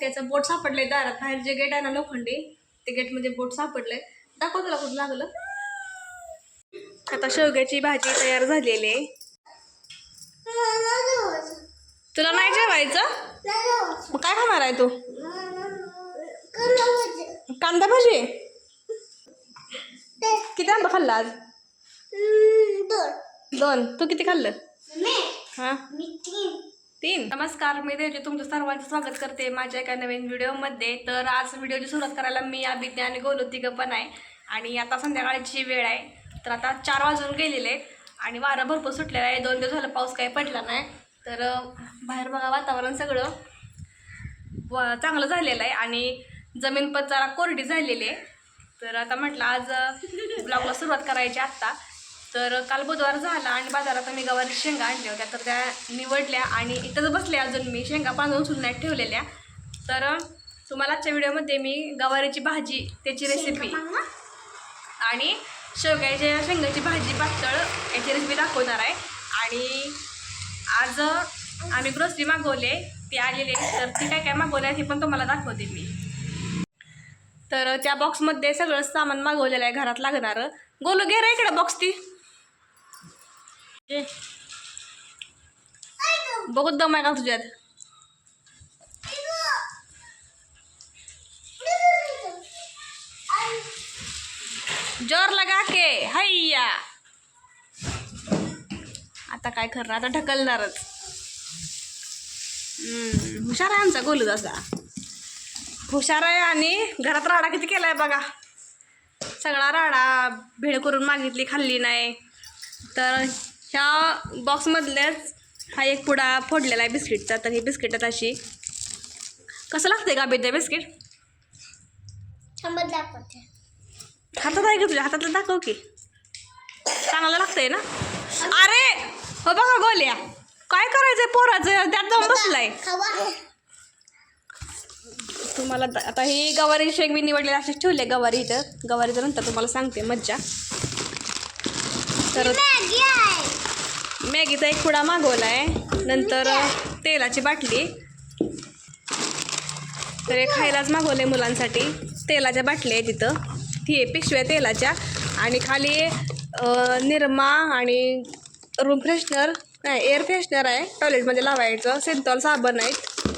त्याचं बोट सापडलंय दारात. बाहेर जे गेट आहे ना लोखंडी ते गेटमध्ये बोट सापडलंय. दाखव तुला कुठं लागलं. आता शेवग्याची भाजी तयार झालेली आहे. तुला नाही जेवायचं? मग काय खाणार आहे तू? कांदा भाजी? किती आंबा खाल्ला आज? दोन. तू किती खाल्लं? हा. तीन. नमस्कार मी देवजी. तुमचं सर्वांचं स्वागत करते माझ्या एका नवीन व्हिडिओमध्ये. तर आज व्हिडिओची सुरुवात करायला मी आदित्य आणि गोलू तिघं पण आहे. आणि आता संध्याकाळची वेळ आहे. तर आता चार वाजून गेलेले आणि वारं भरपूर सुटलेलं आहे. दोन दिवस झालं पाऊस काही पडला नाही. तर बाहेर बघा वातावरण सगळं. व चांगलं झालेलं आहे. आणि जमीन पण जरा कोरडी झालेली आहे. तर आता म्हटलं आज ब्लॉगला सुरुवात करायची आत्ता. तर काल बुधवार झाला आणि बाजारात मी गवारी शेंगा आणल्या होत्या. तर त्या निवडल्या आणि इथंच बसले अजून मी. शेंगा बांधून सुद्धा ठेवलेल्या. तर तुम्हाला आजच्या व्हिडिओमध्ये मी गवारीची भाजी त्याची रेसिपी आणि शेवग्याच्या शेंगाची भाजी पातळ याची रेसिपी दाखवणार आहे. आणि आज आम्ही ग्रोसरी मागवले ती आलेली तर ती काय काय मागवलं आहे ते पण तुम्हाला दाखवते मी. तर त्या बॉक्समध्ये सगळं सामान मागवलेलं आहे घरात लागणारं. गोलू घे रे इकडे बॉक्स ती. घे. बघू दम आहे का तुझ्यात? जोर लगा के. हैया आता काय करणार आता ढकलणारच. हम्म, हुशार आहे आमचा गोलू तसा हुशार आहे आणि घरात राडा किती केलाय बघा. सगळा राडा भेळ करून मागितली खाल्ली नाही. तर ह्या बॉक्समधल्याच हा एक पुडा फोडलेला आहे बिस्किटचा. तर ही बिस्किटात अशी कसं लागतंय का बेद्या बिस्किट? हातात आहे का तुझ्या? हातातलं दाखव की. चांगलं लागतंय ना? अरे! हो बघा गोल्या. काय करायचंय पोराचं? त्यात जाऊन बसलाय. तुम्हाला आता ही गवारी शेंग मी निवडलेली अशीच ठेवली गवारी इथं. गवारीचं नंतर तुम्हाला सांगते मज्जा. तर मॅगीचा एक पुडा मागवला आहे नंतर तेलाची बाटली. तर हे खायलाच मागवले मुलांसाठी. तेलाच्या बाटल्या आहे तिथं ती आहे पिशव्या तेलाच्या. आणि खाली निरमा आणि रूम फ्रेशनर नाही एअर फ्रेशनर आहे. टॉयलेटमध्ये लावायचं. सेंतॉल साबण आहेत.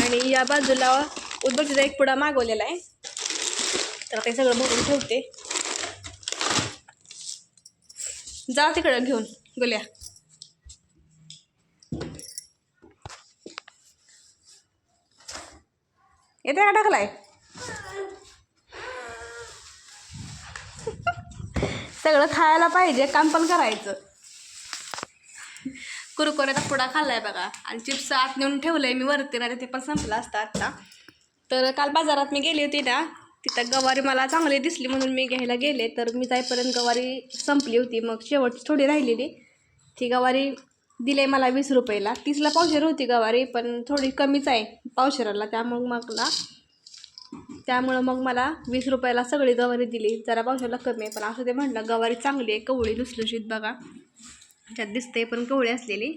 आणि या बाजूला उदबत्तीचा एक पुडा मागवलेला आहे. तर ते सगळं भरून ठेवते. जा तिकडं घेऊन गोल्या. येते का टाकलाय सगळं खायला पाहिजे काम पण करायचं. कुरकुऱ्याचा पुडा खाल्लाय बघा. आणि चिप्स आत नेऊन ठेवलंय मी वरती ना ते पण संपलं असतं आत्ता. तर काल बाजारात मी गेली होती ना तिथं गवारी मला चांगली दिसली म्हणून मी घ्यायला गेले. तर मी जाईपर्यंत गवारी संपली होती. मग शेवट थोडी राहिलेली. ती गवारी दिले मला वीस रुपयाला. तीसला पावशेर होती गवारी पण थोडी कमीच आहे पावशेराला. त्यामुळं मग ना त्यामुळं मग मला वीस रुपयाला सगळी गवारी दिली. जरा पावशेरला कमी आहे पण असं ते म्हटलं गवारी चांगली आहे कवळी लुसलुशीत बघा. त्यात दिसते पण कवळी असलेली.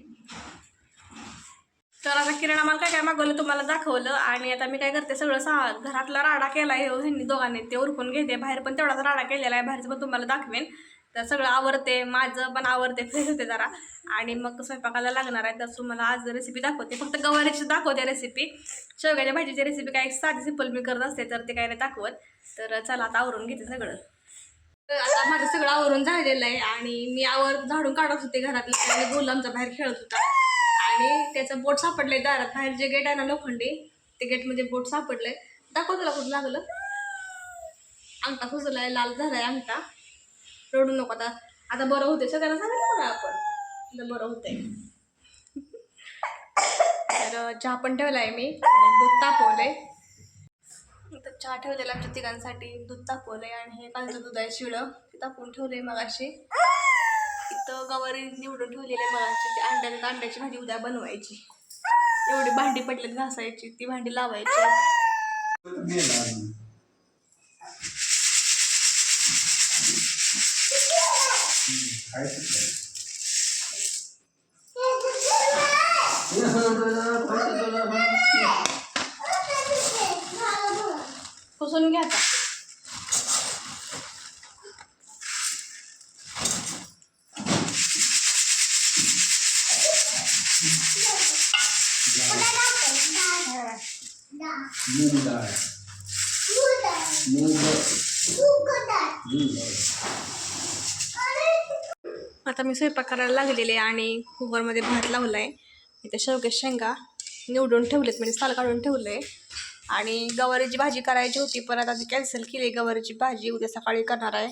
तर आता किराणा माल काय काय मागवलं तुम्हाला दाखवलं आणि आता मी काय करते सगळं सा घरातला राडा केला आहे हो, ह्यांनी दोघांनी. ते उरकून घेते बाहेर पण तेवढाच राडा केलेला आहे बाहेरचं पण तुम्हाला दाखवेन. तर सगळं आवडते माझं पण आवडते फ्रेश होते जरा. आणि मग स्वयंपाकाला लागणार आहे तर तुम्हाला आज रेसिपी दाखवते फक्त गवारीची दाखवते रेसिपी शेवग्याच्या भाजीची रेसिपी काय साधी सिंपल मी करत असते तर ते काय नाही दाखवत. तर चला आता आवरून घेते सगळं. तर आता माझं सगळं आवरून झालेलं आहे आणि मी आवर झाडून काढत होते घरातलं. आणि बोल बाहेर खेळत होता. आणि त्याचं बोट सापडलंय दारात. बाहेर जे गेट आहे ना लोखंडी ते गेटमध्ये बोट सापडलंय. दाखव तुला कुठं लागलं. अंगठा खुजलाय लाल झालाय अंगठा. रडू नको आता. आता बरं होते सगळ्यांना सांगितलं ना आपण. आता बरं होतंय. तर चहा पण ठेवला आहे मी दूध तापवलंय. तर चहा ठेवलेला आमच्या तिघांसाठी. दूध तापवलंय आणि हे कालचं दूध आहे शिळं. ते तापवून ठेवलंय मग अशी इथं गवारी निवडून ठेवलेली आहे मगाशी. ती अंड्याची अंड्याची भाजी उद्या बनवायची. एवढी भांडी पडलेत घासायची. ती भांडी लावायची. पुसून घ्या आता मूग डाळ मूग मूग आता मी स्वयंपाक करायला लागलेले आणि कुकरमध्ये भात लावला आहे इथे शेवगे शेंगा निवडून ठेवलेत म्हणजे साल काढून ठेवलं आहे आणि गवारीची भाजी करायची होती पण आता ती कॅन्सल केली. गवारीची भाजी उद्या सकाळी करणार आहे.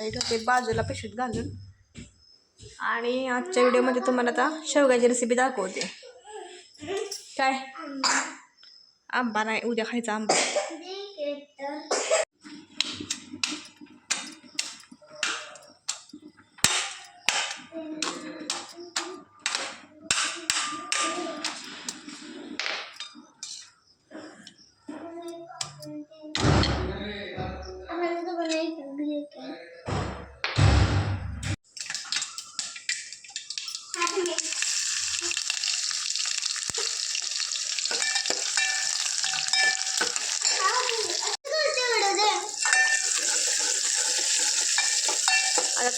आता ते बाजूला पिशवीत घालून. आणि आजच्या व्हिडिओमध्ये तुम्हाला आता शेवग्याची रेसिपी दाखवते. काय? आंबा नाही उद्या खायचा आंबा.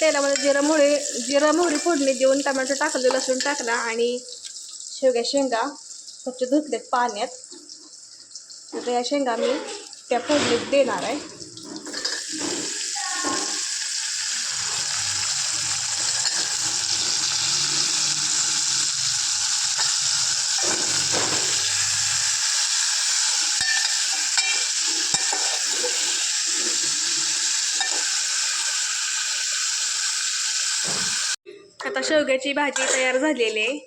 तेलामध्ये जिरा मोहरी जिरा मोहरी फोडणी देऊन टमॅटो टाकलं लसूण टाकला आणि शेवग्या शेंगा स्वच्छ धुतलेत पाण्यात. आता या शेंगा मी त्या फोडणीत देणार आहे. शेवग्याची भाजी तयार झालेली आहे.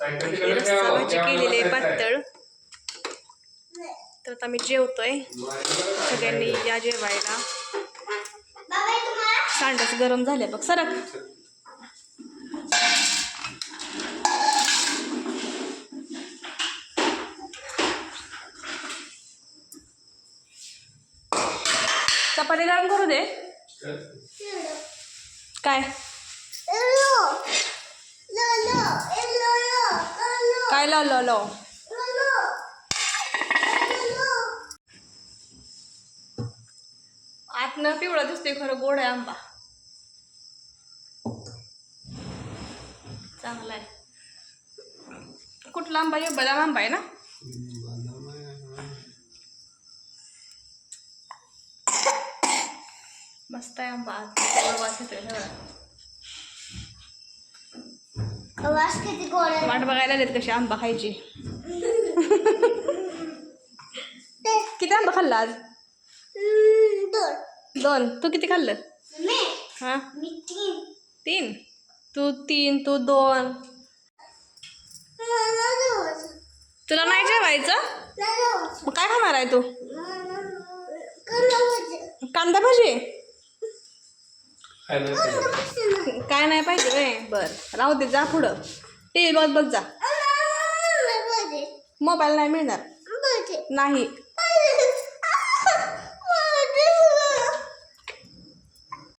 रस्सा भाजी केलेली आहे पातळ. तर आता मी जेवतोय. सगळ्यांनी या जेवायला. सांडस गरम झाले बघ सरक. चपाती गरम करू दे. काय? काय लावलं लो. आतनं पिवळा दिसतोय खरं गोड आहे आंबा. चांगला आहे. कुठला आंबा? आहे बदाम आंबा आहे ना? मस्त आहे आंबा. गोड वास येतोय वाट बघायला देत कशी आंबा खायची. किती आंबा खाल्ला आज? दोन. दोन. तू किती खाल्लं? हां. तीन. तीन? तू तीन तू दोन. तुला नाही जेवायचं? मग काय खाणार आहे तू? कांदा भाजी? काय नाही पाहिजे होय बर राहू दे जा पुढं. टी व्ही बघत बघ जा मोबाईल नाही मिळणार. नाही.